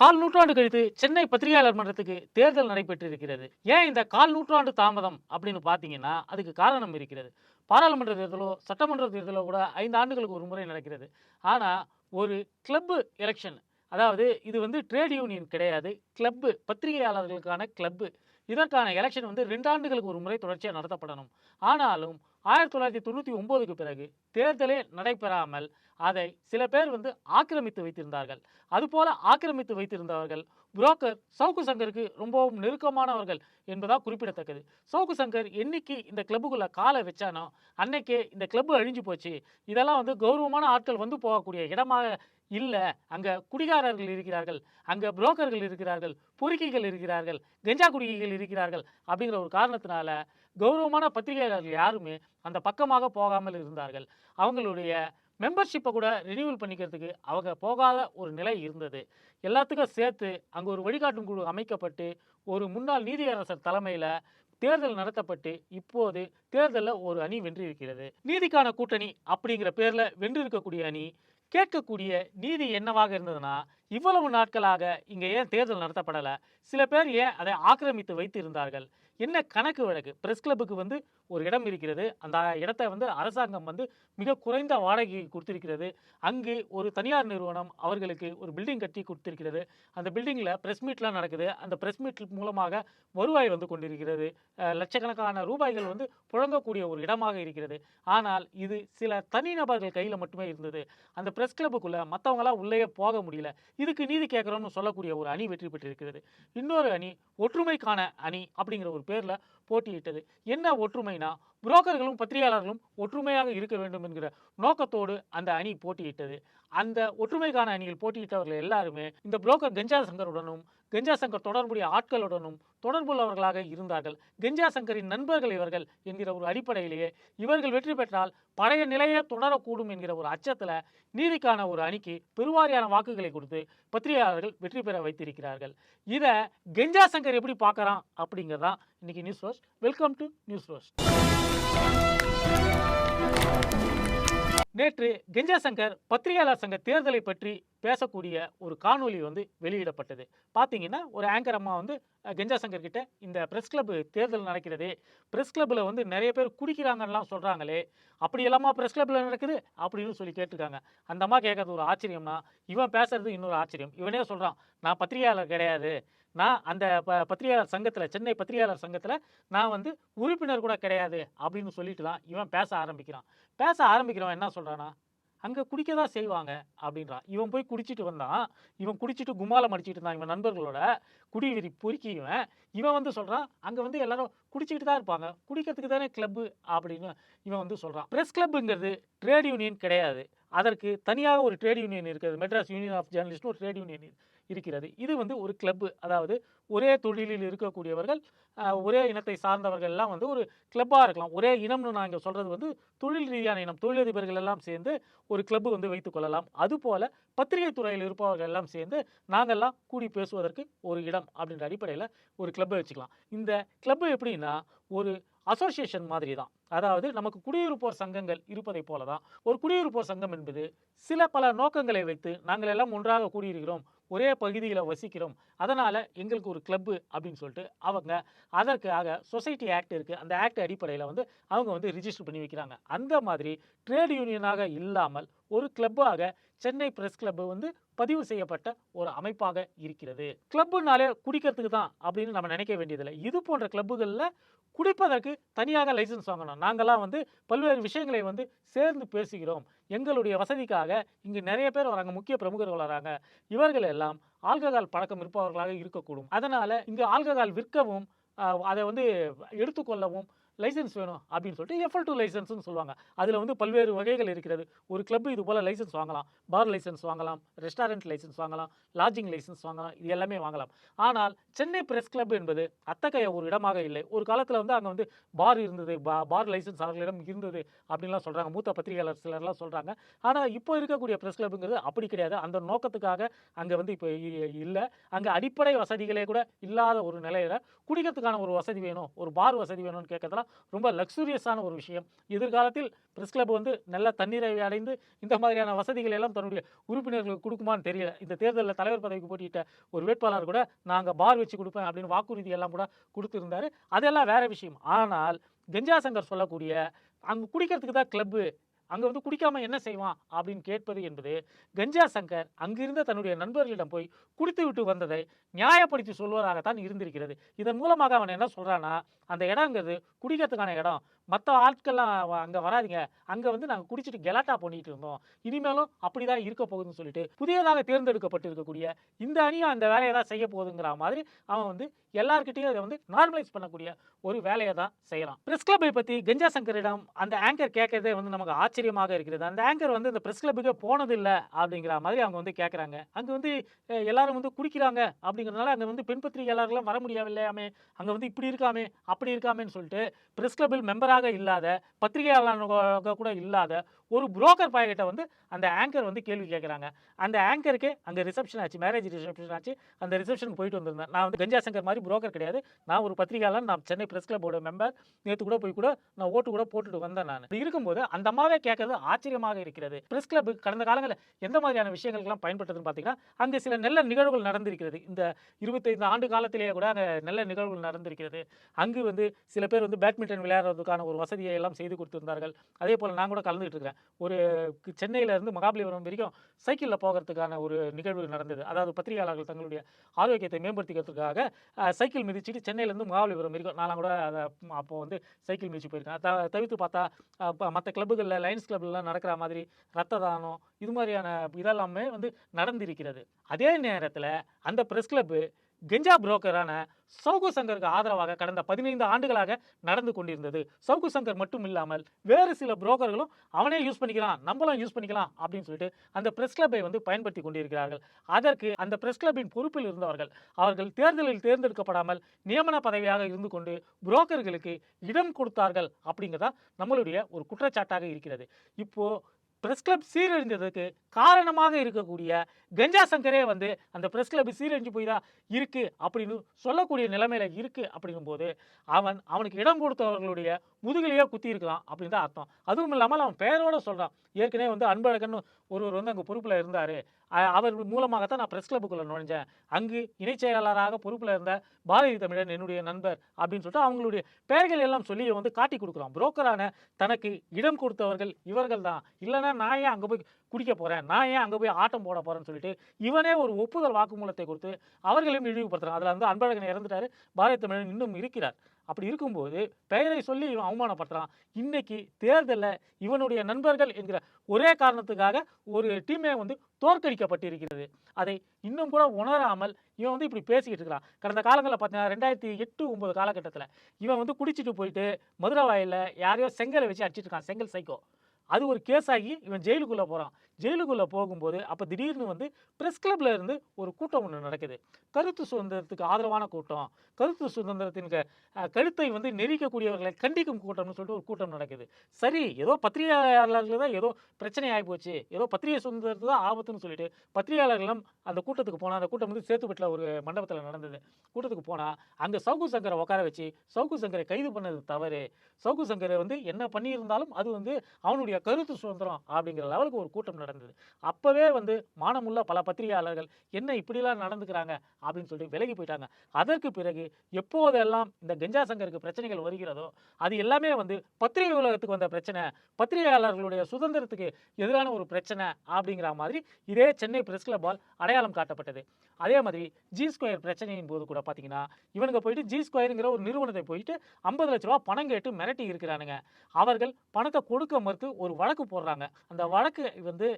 கால் நூற்றாண்டு கழித்து சென்னை பத்திரிகையாளர் மன்றத்துக்கு தேர்தல் நடைபெற்றிருக்கிறது. ஏன் இந்த கால் நூற்றாண்டு தாமதம் அப்படின்னு பார்த்தீங்கன்னா அதுக்கு காரணம் இருக்கிறது. பாராளுமன்ற தேர்தலோ சட்டமன்ற தேர்தலோ கூட ஐந்து ஆண்டுகளுக்கு ஒரு முறை நடக்கிறது. ஆனால் ஒரு கிளப்பு எலெக்ஷன் அதாவது இது வந்து ட்ரேட் யூனியன் கிடையாது கிளப்பு பத்திரிகையாளர்களுக்கான கிளப்பு இதற்கான எலெக்ஷன் வந்து ரெண்டு ஆண்டுகளுக்கு ஒரு முறை தொடர்ச்சியாக நடத்தப்படணும். ஆனாலும் ஆயிரத்தி தொள்ளாயிரத்தி தொண்ணூற்றி ஒம்போதுக்கு பிறகு தேர்தலே நடைபெறாமல் அதை சில பேர் வந்து ஆக்கிரமித்து வைத்திருந்தார்கள். அதுபோல ஆக்கிரமித்து வைத்திருந்தவர்கள் புரோக்கர் சவுக்கு சங்கருக்கு ரொம்பவும் நெருக்கமானவர்கள் என்பதாக குறிப்பிடத்தக்கது. சவுக்கு சங்கர் என்னைக்கு இந்த கிளப்புக்குள்ளே காலை வச்சானோ அன்னைக்கே இந்த கிளப்பு அழிஞ்சு போச்சு. இதெல்லாம் வந்து கௌரவமான ஆட்கள் வந்து போகக்கூடிய இடமாக இல்லை. அங்கே குடிகாரர்கள் இருக்கிறார்கள் அங்கே புரோக்கர்கள் இருக்கிறார்கள் பொறுக்கிகள் இருக்கிறார்கள் கஞ்சா குடிகைகள் இருக்கிறார்கள் அப்படிங்கிற ஒரு காரணத்தினால கௌரவமான பத்திரிகையாளர்கள் யாருமே அந்த பக்கமாக போகாமல் இருந்தார்கள். அவங்களுடைய மெம்பர்ஷிப்பை கூட ரினியூவல் பண்ணிக்கிறதுக்கு அவங்க போகாத ஒரு நிலை இருந்தது. எல்லாத்துக்கும் சேர்த்து அங்கே ஒரு வழிகாட்டும் குழு அமைக்கப்பட்டு ஒரு முன்னாள் நீதியரசர் தலைமையில் தேர்தல் நடத்தப்பட்டு இப்போது தேர்தலில் ஒரு அணி வென்றிருக்கிறது. நீதிக்கான கூட்டணி அப்படிங்கிற பேரில் வென்றிருக்கக்கூடிய அணி கேட்கக்கூடிய நீதி என்னவாக இருந்ததுன்னா இவ்வளவு நாட்களாக இங்கே ஏன் தேர்தல் நடத்தப்படலை? சில பேர் ஏன் அதை ஆக்கிரமித்து வைத்திருந்தார்கள்? என்ன கணக்கு வழக்கு? பிரஸ் கிளப்புக்கு வந்து ஒரு இடம் இருக்கிறது. அந்த இடத்தை வந்து அரசாங்கம் வந்து மிக குறைந்த வாடகை கொடுத்திருக்கிறது. அங்கு ஒரு தனியார் நிறுவனம் அவர்களுக்கு ஒரு பில்டிங் கட்டி கொடுத்திருக்கிறது. அந்த பில்டிங்கில் ப்ரெஸ் மீட்லாம் நடக்குது. அந்த ப்ரெஸ் மீட் மூலமாக வருவாய் வந்து கொண்டிருக்கிறது. லட்சக்கணக்கான ரூபாய்கள் வந்து புழங்கக்கூடிய ஒரு இடமாக இருக்கிறது. ஆனால் இது சில தனிநபர்கள் கையில் மட்டுமே இருந்தது. அந்த ப்ரெஸ் கிளப்புக்குள்ளே மற்றவங்களாம் உள்ளே போக முடியல. இதுக்கு நீதி கேட்குறோம்னு சொல்லக்கூடிய ஒரு அணி வெற்றி பெற்றிருக்கிறது. இன்னொரு அணி ஒற்றுமைக்கான அணி அப்படிங்கிற ஒரு பேரில் போட்டியிட்டது. என்ன ஒற்றுமைனா புரோக்கர்களும் பத்திரிகையாளர்களும் ஒற்றுமையாக இருக்க வேண்டும் என்கிற நோக்கத்தோடு அந்த அணி போட்டியிட்டது. அந்த ஒற்றுமைக்கான அணியில் போட்டியிட்டவர்கள் எல்லாருமே இந்த புரோக்கர் கஞ்சா சங்கருடனும் கஞ்சா சங்கர் தொடர்புடைய ஆட்களுடனும் தொடர்புள்ளவர்களாக இருந்தார்கள். கஞ்சா சங்கரின் நண்பர்கள் இவர்கள் என்கிற ஒரு அடிப்படையிலேயே இவர்கள் வெற்றி பெற்றால் பழைய நிலையே தொடரக்கூடும் என்கிற ஒரு அச்சத்தில் நீதிக்கான ஒரு அணிக்கு பெருவாரியான வாக்குகளை கொடுத்து பத்திரிகையாளர்கள் வெற்றி பெற வைத்திருக்கிறார்கள். இதை கெஞ்சா சங்கர் எப்படி பார்க்கறான் அப்படிங்கிறதான் இன்னைக்கு news rose welcome to news rose நேற்று கெஞ்சா சங்கர் பத்திரிகையாளர் சங்க தேர்தலை பற்றி பேசக்கூடிய ஒரு காணொளி வந்து வெளியிடப்பட்டது. பார்த்தீங்கன்னா ஒரு ஆங்கர் அம்மா வந்து கெஞ்சா சங்கர் கிட்ட இந்த ப்ரெஸ் கிளப் தேர்தல் நடக்கிறது ப்ரெஸ் கிளப்பில் வந்து நிறைய பேர் குடிக்கிறாங்கலாம் சொல்கிறாங்களே அப்படி எல்லாமா ப்ரெஸ் கிளப்பில் நடக்குது அப்படின்னு சொல்லி கேட்டிருக்காங்க. அந்த அம்மா கேட்கறது ஒரு ஆச்சரியம்னா இவன் பேசுறது இன்னொரு ஆச்சரியம். இவனே சொல்கிறான் நான் பத்திரிகையாளர் கிடையாது நான் அந்த ப பத்திரிகையாளர் சங்கத்தில் சென்னை பத்திரிகையாளர் சங்கத்தில் நான் வந்து உறுப்பினர் கூட கிடையாது அப்படின்னு சொல்லிட்டு தான் இவன் பேச ஆரம்பிக்கிறான். பேச ஆரம்பிக்கிறவன் என்ன சொல்கிறானா அங்கே குடிக்க தான் செய்வாங்க அப்படின்றான். இவன் போய் குடிச்சிட்டு வந்தான். இவன் குடிச்சிட்டு கும்மாலம் அடிச்சிட்டு இருந்தான் இவன் நண்பர்களோட. குடிவிரி பொறுக்கி இவன். இவன் வந்து சொல்கிறான் அங்கே வந்து எல்லாரும் குடிச்சிக்கிட்டு தான் இருப்பாங்க. குடிக்கிறதுக்கு தானே கிளப்பு அப்படின்னு இவன் வந்து சொல்கிறான் ப்ரெஸ் கிளப்புங்கிறது ட்ரேட் யூனியன் கிடையாது. அதற்கு தனியாக ஒரு ட்ரேட் யூனியன் இருக்குது. மெட்ராஸ் யூனியன் ஆஃப் ஜேர்னலிஸ்ட்னு ஒரு ட்ரேட் யூனியன் இருக்கிறது. இது வந்து ஒரு கிளப்பு அதாவது ஒரே தொழிலில் இருக்கக்கூடியவர்கள் ஒரே இனத்தை சார்ந்தவர்கள் எல்லாம் வந்து ஒரு கிளப்பாக இருக்கலாம். ஒரே இனம்னு நான் இங்கே சொல்கிறது வந்து தொழில் ரீதியான இனம் தொழிலதிபர்கள் எல்லாம் சேர்ந்து ஒரு கிளப்பு வந்து வைத்துக் கொள்ளலாம். அதுபோல் பத்திரிகை துறையில் இருப்பவர்கள் எல்லாம் சேர்ந்து நாங்கள்லாம் கூடி பேசுவதற்கு ஒரு இடம் அப்படின்ற அடிப்படையில் ஒரு கிளப்பை வச்சுக்கலாம். இந்த கிளப்பு எப்படின்னா ஒரு அசோசியேஷன் மாதிரி தான். அதாவது நமக்கு குடியிருப்போர் சங்கங்கள் இருப்பதை போல தான். ஒரு குடியிருப்போர் சங்கம் என்பது சில பல நோக்கங்களை வைத்து நாங்கள் எல்லாம் ஒன்றாக கூடியிருக்கிறோம். ஒரே பகுதியில் வசிக்கிறோம். அதனால் எங்களுக்கு ஒரு கிளப்பு அப்படின்னு சொல்லிட்டு அவங்க அதற்காக சொசைட்டி ஆக்ட் இருக்குது அந்த ஆக்ட் அடிப்படையில் வந்து அவங்க வந்து ரிஜிஸ்டர் பண்ணி வைக்கிறாங்க. அந்த மாதிரி ட்ரேட் யூனியனாக இல்லாமல் ஒரு கிளப்பாக சென்னை பிரஸ் கிளப் வந்து பதிவு செய்யப்பட்ட ஒரு அமைப்பாக இருக்கிறது. கிளப்புனாலே குடிக்கிறதுக்கு தான் அப்படின்னு நம்ம நினைக்க வேண்டியதில்லை. இது போன்ற கிளப்புகளில் குடிப்பதற்கு தனியாக லைசன்ஸ் வாங்கணும். நாங்கள்லாம் வந்து பல்வேறு விஷயங்களை வந்து சேர்ந்து பேசுகிறோம். எங்களுடைய வசதிக்காக இங்கு நிறைய பேர் வராங்க முக்கிய பிரமுகர்கள் வராங்க. இவர்கள் எல்லாம் ஆல்கஹால் பழக்கம் இருப்பவர்களாக இருக்கக்கூடும். அதனால் இங்கு ஆல்கஹால் விற்கவும் அதை வந்து எடுத்துக்கொள்ளவும் லைசன்ஸ் வேணும் அப்படின்னு சொல்லிட்டு எஃப்எல் டூ லைசன்ஸ்னு சொல்லுவாங்க. அதில் வந்து பல்வேறு வகைகள் இருக்கிறது. ஒரு கிளப் இது போல் லைசன்ஸ் வாங்கலாம். பார் லைசன்ஸ் வாங்கலாம் ரெஸ்டாரண்ட் லைசன்ஸ் வாங்கலாம் லாட்ஜிங் லைசன்ஸ் வாங்கலாம் இது எல்லாமே வாங்கலாம். ஆனால் சென்னை பிரஸ் கிளப் என்பது அத்தகைய ஒரு இடமாக இல்லை. ஒரு காலத்தில் வந்து அங்கே வந்து பார் இருந்தது பா பார் லைசன்ஸ் அவர்களிடம் இருந்தது அப்படின்லாம் சொல்கிறாங்க மூத்த பத்திரிகையாளர் சிலர்லாம் சொல்கிறாங்க ஆனால் இப்போ இருக்கக்கூடிய ப்ரெஸ் கிளப்புங்கிறது அப்படி கிடையாது. அந்த நோக்கத்துக்காக அங்கே வந்து இப்போ இல்லை. அங்கே அடிப்படை வசதிகளே கூட இல்லாத ஒரு நிலையில் குடிக்கிறதுக்கான ஒரு வசதி வேணும் ஒரு பார் வசதி வேணும்னு கேட்கறதுலாம் ரொம்ப லக்ஸூரியஸான ஒரு விஷயம். எதிர்காலத்தில் ப்ரெஸ் கிளப் வந்து நல்ல தண்ணீரை அடைந்து இந்த மாதிரியான வசதிகள் எல்லாம் தன்னுடைய உறுப்பினர்களுக்கு கொடுக்குமான்னு தெரியல. இந்த தேர்தலில் தலைவர் பதவிக்கு போட்டியிட்ட ஒரு வேட்பாளர் கூட நாங்கள் பார் வச்சு கொடுப்பேன் அப்படின்னு வாக்குறுதி எல்லாம் கூட கொடுத்துருந்தாரு. அதெல்லாம் வேற விஷயம். ஆனால் கஞ்சா சங்கர் சொல்லக்கூடிய அங்கே குடிக்கிறதுக்கு தான் கிளப்பு அங்கே வந்து குடிக்காமல் என்ன செய்வான் அப்படின்னு கேட்பது என்பது கஞ்சா சங்கர் அங்கிருந்த தன்னுடைய நண்பர்களிடம் போய் குடித்து விட்டு வந்ததை நியாயப்படுத்தி சொல்வதாகத்தான் இருந்திருக்கிறது. இதன் மூலமாக அவன் என்ன சொல்கிறான்னா அந்த இடங்கிறது குடிக்கிறதுக்கான இடம். மற்ற ஆட்கள்லாம் வ- வராதிங்க. வராதீங்க வந்து நாங்கள் குடிச்சிட்டு கெலாட்டா பண்ணிட்டு இருந்தோம். இனிமேலும் அப்படிதான் இருக்க போகுதுன்னு சொல்லிட்டு புதியதாக தேர்ந்தெடுக்கப்பட்டு இருக்கக்கூடிய இந்த அணியும் அந்த வேலையை தான் செய்ய போகுதுங்கிற மாதிரி அவன் வந்து எல்லார்கிட்டையும் அதை வந்து நார்மலைஸ் பண்ணக்கூடிய ஒரு வேலையை தான் செய்யலாம் பிரஸ் கிளப்பை பற்றி கஞ்சா சங்கரிடம் அந்த ஆங்கர் கேட்கறதே வந்து நமக்கு ஆச்சரியமாக இருக்கிறது. அந்த ஆங்கர் வந்து இந்த ப்ரெஸ் கிளப்புக்கே போனதில்லை அப்படிங்கிற மாதிரி அவங்க வந்து கேட்குறாங்க அங்கே வந்து எல்லாரும் வந்து குடிக்கிறாங்க அப்படிங்கிறதுனால அங்கே வந்து பெண் பத்திரிகையாளர்கள்லாம் வர முடியவில்லையாமே அங்கே வந்து இப்படி இருக்காமே அப்படி இருக்காமேன்னு சொல்லிட்டு ப்ரெஸ் கிளப்பில் மெம்பராக இல்லாத பத்திரிகையாளர்கள் கூட இல்லாத ஒரு புரோக்கர் பாய்கிட்ட வந்து அந்த ஆங்கர் வந்து கேள்வி கேட்குறாங்க அந்த ஆங்கருக்கு அங்கே ரிசப்ஷன் ஆச்சு மேரேஜ் ரிசப்ஷன் ஆச்சு. அந்த ரிசப்ஷனுக்கு போயிட்டு வந்திருந்தேன். நான் வந்து கஞ்சா சங்கர் மாதிரி புரோக்கர் கிடையாது. நான் ஒரு பத்திரிகையாளர் நான் சென்னை ப்ரெஸ் கிளப்போட மெம்பர் நேற்று கூட போய் கூட நான் ஓட்டு கூட போட்டுட்டு வந்தேன் நான். இருக்கும்போது அந்த அம்மாவே கேட்கறது ஆச்சரியமாக இருக்கிறது. பிரஸ் கிளப் கடந்த காலங்களில் எந்த மாதிரியான விஷயங்களுக்கெல்லாம் பயன்பட்டதுன்னு பார்த்தீங்கன்னா அங்கே சில நல்ல நிகழ்வுகள் நடந்திருக்கிறது. இந்த இருபத்தைந்து ஆண்டு காலத்திலேயே கூட அங்கே நல்ல நிகழ்வுகள் நடந்திருக்கிறது. அங்கு வந்து சில பேர் வந்து பேட்மிண்டன் விளையாடுறதுக்கான ஒரு வசதியை எல்லாம் செய்து கொடுத்திருந்தார்கள். அதே போல் நான் கூட கலந்துகிட்டு இருக்கிறேன் ஒரு சென்னையிலேருந்து சென்னையில இருந்து மகாபலிபுரம் வரைக்கும் சைக்கிளில் போகிறதுக்கான ஒரு நிகழ்வு நடந்தது. அதாவது பத்திரிகையாளர்கள் தங்களுடைய ஆரோக்கியத்தை மேம்படுத்திக்கிறதுக்காக சைக்கிள் மிதிச்சிட்டு சென்னையிலேருந்து மகாபலிபுரம் வரைக்கும் நான் கூட அதை அப்போ வந்து சைக்கிள் மிதிச்சு போயிருக்கேன். த தவிர்த்து பார்த்தா மற்ற கிளப்புகளில் லைன் லயன்ஸ் கிளப்லாம் நடக்கிற மாதிரி ரத்த தானம் இது மாதிரியான இதெல்லாமே வந்து நடந்திருக்கிறது. அதே நேரத்தில் அந்த ப்ரெஸ் கிளப்பு கெஞ்சா புரோக்கரான சவுகு சங்கருக்கு ஆதரவாக கடந்த பதினைந்து ஆண்டுகளாக நடந்து கொண்டிருந்தது. சவுகு சங்கர் மட்டும் இல்லாமல் வேறு சில புரோக்கர்களும் அவனே யூஸ் பண்ணிக்கலாம் நம்மளும் யூஸ் பண்ணிக்கலாம் அப்படின்னு சொல்லிட்டு அந்த பிரஸ் கிளப்பை வந்து பயன்படுத்தி கொண்டிருக்கிறார்கள். அதற்கு அந்த பிரஸ் கிளப்பின் பொறுப்பில் இருந்தவர்கள் அவர்கள் தேர்தலில் தேர்ந்தெடுக்கப்படாமல் நியமன பதவியாக இருந்து கொண்டு புரோக்கர்களுக்கு இடம் கொடுத்தார்கள் அப்படிங்கிறதா நம்மளுடைய ஒரு குற்றச்சாட்டாக இருக்கிறது. இப்போது பிரஸ் கிளப் சீரழிந்ததுக்கு காரணமாக இருக்கக்கூடிய கஞ்சா சங்கரே வந்து அந்த பிரஸ் கிளப் சீரழிஞ்சு போய் தான் இருக்கு அப்படின்னு சொல்லக்கூடிய நிலைமையில இருக்கு அப்படிங்கும்போது அவன் அவனுக்கு இடம் கொடுத்தவர்களுடைய முதுகலையே குத்தி இருக்கலாம் அப்படின்னு தான் அர்த்தம். அதுவும் இல்லாமல் அவன் பெயரோட சொல்றான். ஏற்கனவே வந்து அன்பழகன் ஒருவர் வந்து அங்கே பொறுப்பில் இருந்தார். அவர் மூலமாகத்தான் நான் ப்ரெஸ் கிளப்புக்குள்ளே நுழைஞ்சேன். அங்கு இணைச் செயலாளராக பொறுப்பில் இருந்த பாரதி தமிழன் என்னுடைய நண்பர் அப்படின்னு சொல்லிட்டு அவங்களுடைய பெயர்கள் எல்லாம் சொல்லி வந்து காட்டி கொடுக்குறான். புரோக்கரான தனக்கு இடம் கொடுத்தவர்கள் இவர்கள் தான் இல்லைன்னா நான் ஏன் அங்கே போய் குடிக்க போகிறேன் நான் ஏன் அங்கே போய் ஆட்டம் போட போகிறேன்னு சொல்லிட்டு இவனே ஒரு ஒப்புதல் வாக்குமூலத்தை கொடுத்து அவர்களையும் இழிவுபடுத்துறான். அதில் வந்து அன்பழகன் இறந்துட்டாரு. பாரத தமிழன் இன்னும் இருக்கிறார். அப்படி இருக்கும்போது பெயரை சொல்லி இவன் அவமானப்படுறான் இன்னைக்கு தேர்தலில் இவனுடைய நண்பர்கள் என்கிற ஒரே காரணத்துக்காக ஒரு டீமே வந்து தோற்கடிக்கப்பட்டிருக்கிறது. அதை இன்னும் கூட உணராமல் இவன் வந்து இப்படி பேசிக்கிட்டு இருக்கிறான். கடந்த காலங்களில் பார்த்தீங்கன்னா ரெண்டாயிரத்தி எட்டு ஒம்பது காலகட்டத்தில் இவன் வந்து குடிச்சிட்டு போயிட்டு மதுரை வாயில யாரையோ செங்கலை வச்சு அடிச்சிட்டு இருக்கான். செங்கல் சைக்கோ. அது ஒரு கேஸ் ஆகி இவன் ஜெயிலுக்குள்ளே போகிறான் ஜெயிலுக்குள்ளே போகும்போது அப்போ திடீர்னு வந்து ப்ரெஸ் கிளப்பில் இருந்து ஒரு கூட்டம் ஒன்று நடக்குது. கருத்து சுதந்திரத்துக்கு ஆதரவான கூட்டம். கருத்து சுதந்திரத்தின் கழுத்தை வந்து நெரிக்கக்கூடியவர்களை கண்டிக்கும் கூட்டம்னு சொல்லிட்டு ஒரு கூட்டம் நடக்குது. சரி ஏதோ பத்திரிகையாளர்கள் தான் ஏதோ பிரச்சனை ஆகி போச்சு. ஏதோ பத்திரிகை சுதந்திரத்து தான் ஆபத்துன்னு சொல்லிட்டு பத்திரிகையாளர்களும் அந்த கூட்டத்துக்கு போனால் அந்த கூட்டம் வந்து சேத்துப்பட்டில் ஒரு மண்டபத்தில் நடந்தது. கூட்டத்துக்கு போனால் அங்கே சவுகு சங்கரை உட்கார வச்சு சவுகு சங்கரை கைது பண்ணது தவறு. சவுகு சங்கரை வந்து என்ன பண்ணியிருந்தாலும் அது வந்து அவனுடைய கருத்து சுதந்திரம் அப்படிங்கிற லெவலுக்கு ஒரு கூட்டம் நடந்தது. அப்போவே வந்து மானமுள்ள பல பத்திரிகையாளர்கள் என்ன இப்படிலாம் நடந்துக்கிறாங்க அப்படின்னு சொல்லிட்டு விலகி போயிட்டாங்க. அதற்கு பிறகு எப்போதெல்லாம் இந்த கஞ்சா சங்கருக்கு பிரச்சனைகள் வருகிறதோ அது எல்லாமே வந்து பத்திரிகை உலகத்துக்கு வந்த பிரச்சனை பத்திரிகையாளர்களுடைய சுதந்திரத்துக்கு எதிரான ஒரு பிரச்சனை அப்படிங்கிற மாதிரி இதே சென்னை பிரஸ் கிளப்பால் அடையாளம் காட்டப்பட்டது. அதே மாதிரி ஜி ஸ்கொயர் பிரச்சனையின் போது கூட பார்த்தீங்கன்னா இவனுங்க போயிட்டு ஜி ஸ்கொயருங்கிற ஒரு நிறுவனத்தை போயிட்டு ஐம்பது லட்ச ரூபா பணம் கேட்டு மிரட்டி இருக்கிறானுங்க. அவர்கள் பணத்தை கொடுக்க மறுத்து ஒரு வழக்கு போடுறாங்க. அந்த வழக்கு வந்து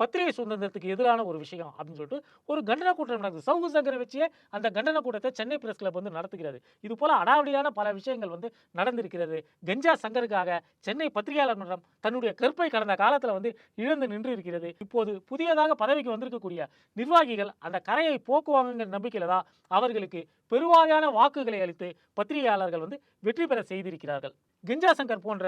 பத்திரிகை சுதந்திரத்துக்கு எதிரான ஒரு விஷயம் அப்படின்னு சொல்லிட்டு ஒரு கண்டன கூட்டம் நடக்குது. சவுகு சங்கரை வச்சே அந்த கண்டன கூட்டத்தை சென்னை பிரஸ் கிளப் வந்து நடத்துகிறது. இது போல அடாவடியான பல விஷயங்கள் வந்து நடந்திருக்கிறது. கஞ்சா சங்கருக்காக சென்னை பத்திரிகையாளர் மன்றம் தன்னுடைய கற்பை கடந்த காலத்தில் வந்து இழந்து நின்று இருக்கிறது இப்போது புதியதாக பதவிக்கு வந்திருக்கக்கூடிய நிர்வாகிகள் அந்த கரையை போக்குவாங்கங்கிற நம்பிக்கையில தான் அவர்களுக்கு பெருவாரியான வாக்குகளை அளித்து பத்திரிகையாளர்கள் வந்து வெற்றி பெற செய்திருக்கிறார்கள். கஞ்சா சங்கர் போன்ற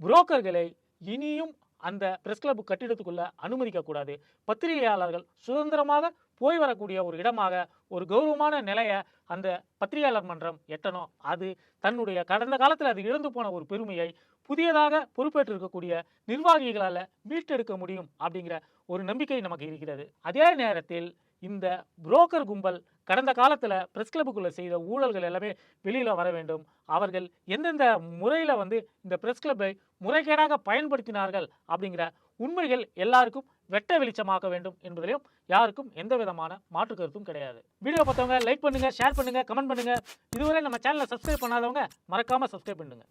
புரோக்கர்களை இனியும் அந்த பிரஸ் கிளப் கட்டிடத்துக்குள்ள அனுமதிக்க கூடாது பத்திரிகையாளர்கள் சுதந்திரமாக போய் வரக்கூடிய ஒரு இடமாக ஒரு கௌரவமான நிலையை அந்த பத்திரிகையாளர் மன்றம் எட்டணும். அது தன்னுடைய கடந்த காலத்தில் அது இழந்து போன ஒரு பெருமையை புதியதாக பொறுப்பேற்று இருக்கக்கூடிய நிர்வாகிகளால் மீட்டெடுக்க முடியும் அப்படிங்கிற ஒரு நம்பிக்கை நமக்கு இருக்கிறது. அதே நேரத்தில் இந்த புரோக்கர் கும்பல் கடந்த காலத்தில் பிரஸ் கிளப்புக்குள்ளே செய்த ஊழல்கள் எல்லாமே வெளியில் வர வேண்டும். அவர்கள் எந்தெந்த முறையில் வந்து இந்த பிரஸ் கிளப்பை முறைகேடாக பயன்படுத்தினார்கள் அப்படிங்கிற உண்மைகள் எல்லாருக்கும் வெட்ட வெளிச்சமாக்க வேண்டும் என்பதிலையும் யாருக்கும் எந்த விதமான மாற்று கருத்தும் கிடையாது. வீடியோ பார்த்தவங்க லைக் பண்ணுங்க ஷேர் பண்ணுங்க கமெண்ட் பண்ணுங்க. இதுவரை நம்ம சேனலை சப்ஸ்கிரைப் பண்ணாதவங்க மறக்காம சப்ஸ்கிரைப் பண்ணுங்க